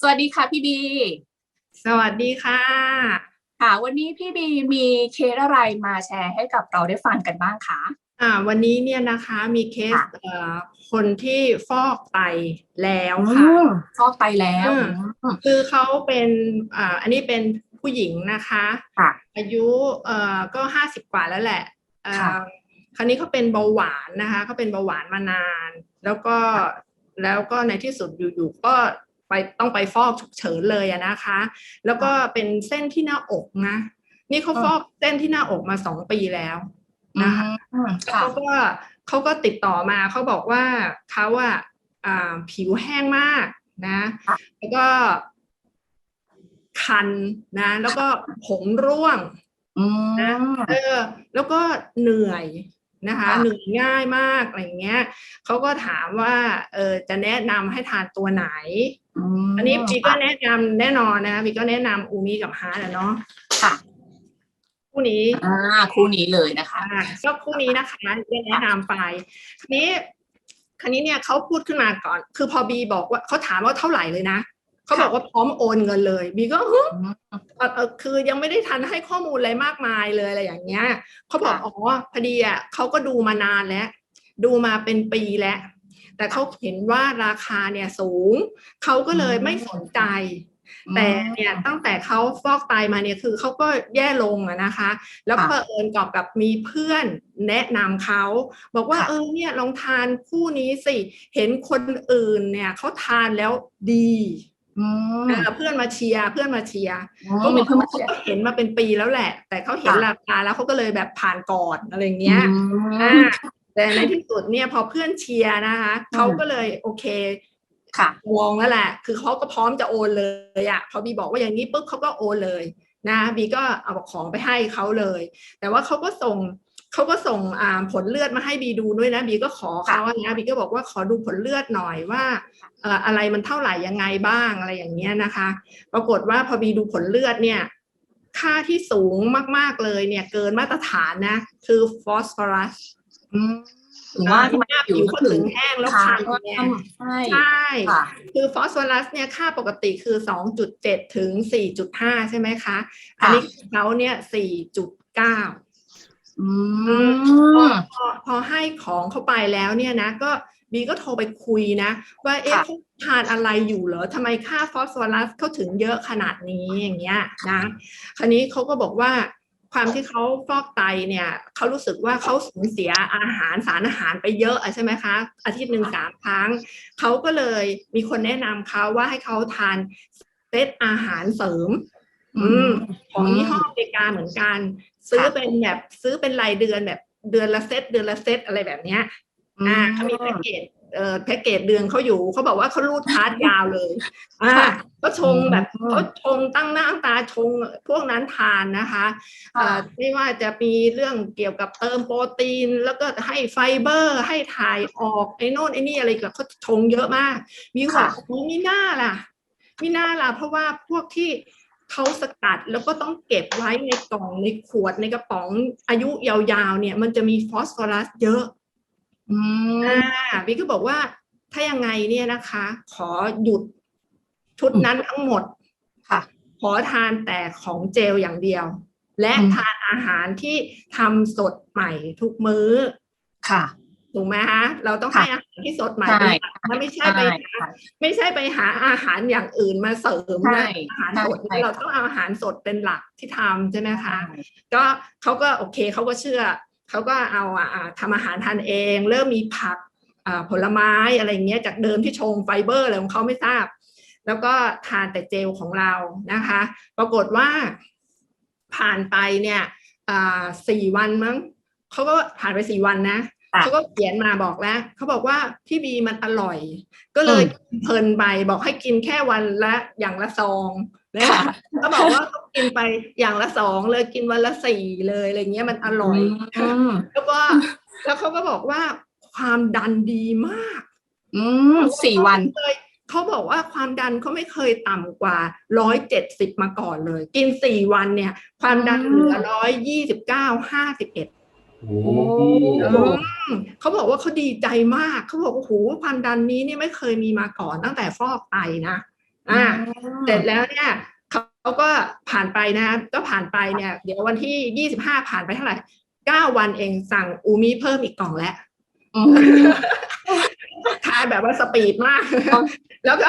สวัสดีค่ะพี่บี สวัสดีค่ะ ค่ะ วันนี้พี่บีมีเคสอะไรมาแชร์ให้กับเราได้ฟังกันบ้างคะอ่าวันนี้เนี่ยนะคะมีเคสค่ะเอ่อคนที่ฟอกไตแล้วค่ะอืมฟอกไตแล้วอืมอืมคือเขาเป็นอ่าอันนี้เป็นผู้หญิงนะคะค่ะอายุเอ่อก็ห้าสิบกว่าแล้วแหละเอ่อค่ะคราวนี้เขาเป็นเบาหวานนะคะเขาเป็นเบาหวานมานาน แล้วก็แล้วก็ในที่สุดอยู่ๆก็ ไปต้องไปฟอกฉุกเฉินเลยอะนะคะ แล้วก็เป็นเส้นที่หน้าอกนะ นี่เขาฟอกเส้นที่หน้าอกมาสองปีแล้วนะคะอืมค่ะเขาก็เขาก็ติดต่อมาเขาบอกว่าเขาอะอ่าผิวแห้งมากนะค่ะแล้วก็คันนะ แล้วก็ผมร่วงอืมเออแล้วก็เหนื่อยนะคะค่ะเหนื่อยง่ายมากอะไรอย่างเงี้ยเขาก็ถามว่าเออจะแนะนำให้ทานตัวไหนม อันนี้บีก็แนะนำแน่นอนนะคะบีก็แนะนำอูมิกับฮาร์ดอะเนาะค่ะคู่นี้อ่าคู่นี้เลยนะคะอ่าก็คู่นี้นะคะได้แนะนำไปทีนี้คันนี้เนี่ยเขาพูดขึ้นมาก่อน คือพอบีบอกว่าเขาถามว่าเท่าไหร่เลยนะเขาบอกว่าพร้อมโอนเงินเลยบีก็ฮึอืมเอ่อเอ่อคือยังไม่ได้ทันให้ข้อมูลอะไรมากมายเลยอะไรอย่างเงี้ยเขาบอกค่ะอ๋อพอดีอะเขาก็ดูมานานแล้ว ดูมาเป็นปีแล้ว แต่เขาเห็นว่าราคาเนี่ยสูง เขาก็เลยไม่สนใจ แต่เนี่ยตั้งแต่เขาฟอกไตมาเนี่ยคือเขาก็แย่ลงอะนะคะ แล้วก็เอิญกอบกับมีเพื่อนแนะนำเขาบอกว่าค่ะเออเนี่ยลองทานคู่นี้สิ เห็นคนอื่นเนี่ยเขาทานแล้วดีอืมเออเพื่อนมาเชียร์เพื่อนมาเชียร์อืมเขาบมีอกเพิ่มเขามาเชียร์ก็เห็นมาเป็นปีแล้วแหละ แต่เขาเห็นค่ะราคาแล้วเขาก็เลยแบบผ่านก่อนอะไรอย่างเงี้ยอือ่าม แต่ในที่สุดเนี่ยพอเพื่อนเชียร์นะคะเขาก็เลยโอเคค่ะวงแล้วแหละ คือเขาก็พร้อมจะโอนเลยอะพอบีบอกว่าอย่างนี้ปุ๊บเขาก็โอนเลยนะบีก็เอาของไปให้เขาเลย แต่ว่าเขาก็ส่งเขาก็ส่งอ่าผลเลือดมาให้บีดูด้วยนะบีก็ขอเขาอะนะบีก็บอกว่าขอดูผลเลือดหน่อยว่าเอ่ออะไรมันเท่าไหร่ยังไงบ้างอะไรอย่างเงี้ยนะคะ ปรากฏว่าพอบีดูผลเลือดเนี่ยค่าที่สูงมากๆเลยเนี่ยเกินมาตรฐานนะ คือฟอสฟอรัส อืมถึงว่าที่มันหน้าผิวเขาถึงแห้งแล้วคันเนี่ยใช่ใช่ค่ะคือฟอสฟอรัสเนี่ยค่าปกติคือ 2.7 ถึง 4.5 ใช่ไหมคะ อันนี้เขาเนี่ย 4.9 อืมพอพอให้ของเข้าไปแล้วเนี่ยนะ ก็บีก็โทรไปคุยนะ ว่าเอ๊ะค่ะเขาทานอะไรอยู่เหรอทำไมค่าฟอสฟอรัสเขาถึงเยอะขนาดนี้อย่างเงี้ยนะ คราวนี้เขาก็บอกว่า ความที่เขาฟอกไตเนี่ยเขารู้สึกว่าเขาสูญเสียอาหารสารอาหารไปเยอะอะใช่ไหมคะอาทิตย์หนึ่งสามครั้งเขาก็เลยมีคนแนะนำเขาว่าให้เขาทานเซตอาหารเสริมอืมของยี่ห้ออเมริกาเหมือนกัน ซื้อเป็นแบบซื้อเป็นรายเดือนแบบเดือนละเซตเดือนละเซตอะไรแบบเนี้ยอ่าเขามีแพ็กเกจเอ่อ แพ็กเกจเดือนเขาอยู่เขาบอกว่าเขารูดคาร์ดยาวเลยอ่าค่ะก็ชงแบบอืมเขาชงตั้งหน้าตั้งตาชงพวกนั้นทานนะคะเอ่อไม่ว่าจะมีเรื่องเกี่ยวกับเติมโปรตีน แล้วก็ให้ไฟเบอร์ ให้ถ่ายออกไอ้โน่นไอ้นี่อะไรกับเขาชงเยอะมาก มีบอค่ะกโอ้มีหน้าล่ะมีหน้าล่ะ เพราะว่าพวกที่เขาสกัดแล้วก็ต้องเก็บไว้ในกล่องในขวดในกระป๋องอายุยาวๆเนี่ย มันจะมีฟอสฟอรัสเยอะ อืมอ่าบิ๊กก็บอกว่าถ้ายังไงเนี่ยนะคะ ขอหยุดชุดนั้นทั้งหมดค่ะ ขอทานแต่ของเจลอย่างเดียว และอืมทานอาหารที่ทำสดใหม่ทุกมื้อค่ะถูกไหมคะเราต้องค่ะให้อาหารที่สดใหม่ใช่เป็นหลักนะไม่ใช่ไปหาค่ะไม่ใช่ไปหาอาหารอย่างอื่นมาเสริมใช่นะอาหารใช่สดใช่เราต้องเอาอาหารสดเป็นหลักที่ทำใช่ไหมคะก็เขาก็โอเคเขาก็เชื่อ เขาก็เอาทำอาหารทานเอง เริ่มมีผักผลไม้อะไรเงี้ยจากเดิมที่ชงไฟเบอร์อะไรของเขาไม่ทราบ แล้วก็ทานแต่เจลของเรานะคะ ปรากฏว่าผ่านไปเนี่ยสี่วันมั้งเขาก็ผ่านไปสี่วันนะ เขาก็เขียนมาบอกแล้วเขาบอกว่าพี่บีมันอร่อย ก็เลยเพลินไปบอกให้กินแค่วันละอย่างละซองนะคะค่ะเขาบอกว่าเขากินไปอย่างละสองเลยกินวันละสี่เลยอะไรเงี้ยมันอร่อยอืมแล้วก็แล้วเขาก็บอกว่าความดันดีมาก อืมสี่วันเคยเขาบอกว่าความดันเขาไม่เคยต่ำกว่าร้อยเจ็ดสิบมาก่อนเลย กินสี่วันเนี่ย ความดันเหลือร้อยยี่สิบเก้าห้าสิบเอ็ด โอ้โอ้เขาบอกว่าเขาดีใจมาก เขาบอกว่าโอ้โหความดันนี้เนี่ยไม่เคยมีมาก่อนตั้งแต่ฟอกไตนะ อ่าอืมเสร็จแล้วเนี่ยเขาก็ผ่านไปนะ ก็ผ่านไปเนี่ย เดี๋ยววันที่ยี่สิบห้าผ่านไปเท่าไหร่เก้าวันเองสั่งอูมิเพิ่มอีกกล่องแล้วอืมทานแบบว่าสปีดมากครับแล้วก็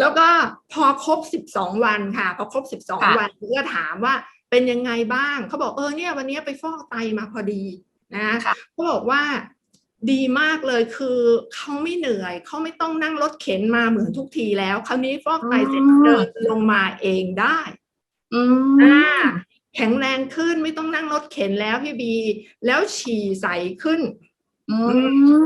แล้วก็พอครบสิบสองวันค่ะ พอครบสิบสองค่ะวันก็ถามว่า เป็นยังไงบ้าง เขาบอกเออเนี่ยวันนี้ไปฟอกไตมาพอดีนะค่ะเขาบอกว่าดีมากเลยคือเขาไม่เหนื่อยเขาไม่ต้องนั่งรถเข็นมาเหมือนทุกทีแล้ว คราวนี้ฟอกไตเสร็จอืมเดินลงมาเองได้อือ่ามแข็งแรงขึ้นไม่ต้องนั่งรถเข็นแล้วพี่บี แล้วฉี่ใสขึ้นอื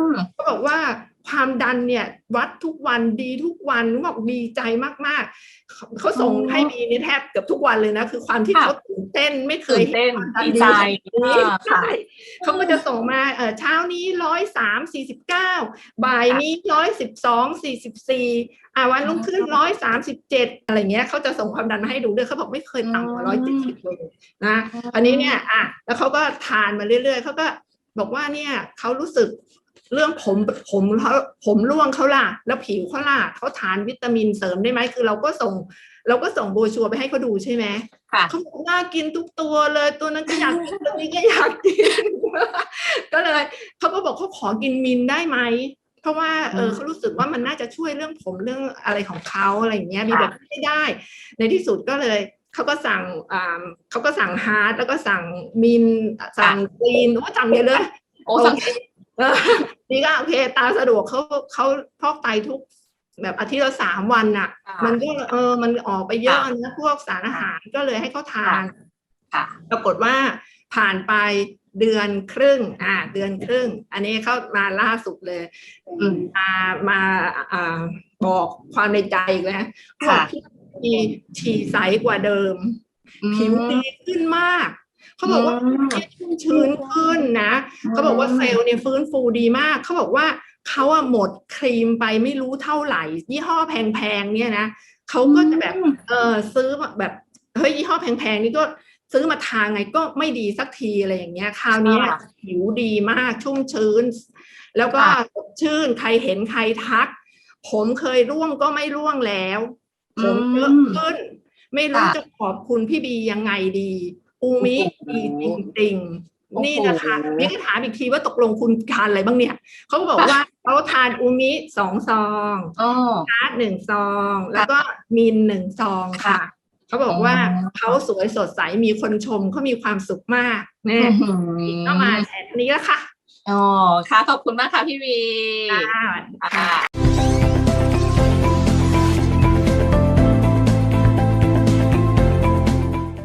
มเขาบอกว่า ความดันเนี่ยวัดทุกวันดีทุกวันบอกดีใจมากๆเขาเขาส่งอ๋อให้บีนี่แทบเกือบทุกวันเลยนะ คือความที่ค่ะเขาตื่นเต้นไม่เคตื่ยนเต้นความดันดีใจขนาดนี้อ่าค่ะใช่เขาก็จะส่งมาเออเช้านี้ร้อยสามสี่สิบเก้าบ่ายนี้ร้อยสิบสองสี่สิบสี่อ่าวันรุ่งขึ้นร้อยสามสิบเจ็ดอะไรเงี้ยเขาจะส่งความดันมาให้ดูด้วยเขาบอกไม่เคยต่ำกว่าร้อยเจ็ดสิบเลยนะอันนี้เนี่ยอะแล้วเขาก็ทานมาเรื่อยๆเขาก็บอกว่าเนี่ยเขารู้สึก เรื่องผมผมเขาผมร่วงเขาล่ะ แล้วผิวเขาล่ะเขาทานวิตามินเสริมได้ไหมคือเราก็ส่ง เราก็ส่งโบรชัวร์ไปให้เขาดูใช่ไหมค่ะเขาบอกน่ากินทุกตัวเลยตัวนั้นก็อยากกินตัวนี้ก็อยากกิน ก็เลยเขาก็บอกเขาขอกินมินได้ไหมเพราะว่าเอออืมเขารู้สึกว่ามันน่าจะช่วยเรื่องผมเรื่องอะไรของเขาอะไรอย่างเงี้ยมีค่ะแบบไม่ได้ ในที่สุดก็เลยเขาก็สั่งอ่าเขาก็สั่งฮาร์ดแล้วก็สั่งมินสั่งกรีนว่าจำเยอะเลยโอ้สังเกตเออ นี่ก็โอเค ตามสะดวกเขาเขาพอกไตทุก แบบอาทิตย์ละสามวันน่ะ ค่ะมันก็เออมันออกไปเยอะค่ะนะพวกสารอาหารก็เลยให้เขาทานค่ะปรากฏว่าผ่านไปเดือนครึ่ง อ่า เดือนครึ่ง อันนี้เขามาล่าสุดเลย อืมมามาอ่าบอกความในใจอีกแล้วค่ะ บอกพี่ฉี่ใสกว่าเดิม ผิวดีขึ้นมาก เขาบอกว่าอืมชุ่มชื้นขึ้นนะ เขาบอกว่าเซลล์เนี่ยฟื้นฟูดีมาก เขาบอกว่าเขาอะหมดครีมไปไม่รู้เท่าไหร่ ยี่ห้อแพงๆเนี่ยนะเขาก็จะแบบเออซื้อมาแบบเฮ้ยยี่ห้อแพงๆนี่ก็ซื้อมาทาไงก็ไม่ดีสักทีอะไรอย่างเงี้ย คราวเนี้ยค่ะผิวดีมากชุ่มชื้น แล้วก็ค่ะสดชื่นใครเห็นใครทัก ผมเคยร่วงก็ไม่ร่วงแล้ว ผมเยอะขึ้น ไม่รู้ค่ะจะขอบคุณพี่บียังไงดี อูมิโอ้โหดีจริงโอ้โหๆนี่นะคะนี่ก็ถามอีกทีว่าตกลงคุณทานอะไรบ้างเนี่ยเขาก็บอกว่าเขาทานอูมิสองซองอ๋อชาร์จหนึ่งซอง แล้วก็มินหนึ่งซองค่ะเขาบอกว่าอ๋อเขาสวยสดใสมีคนชมเขามีความสุขมากเนี่ยอื้อหือก็มาแชร์นี้แล้วค่ะอ๋อค่ะ ขอบคุณมากค่ะพี่วีค่ะค่ะ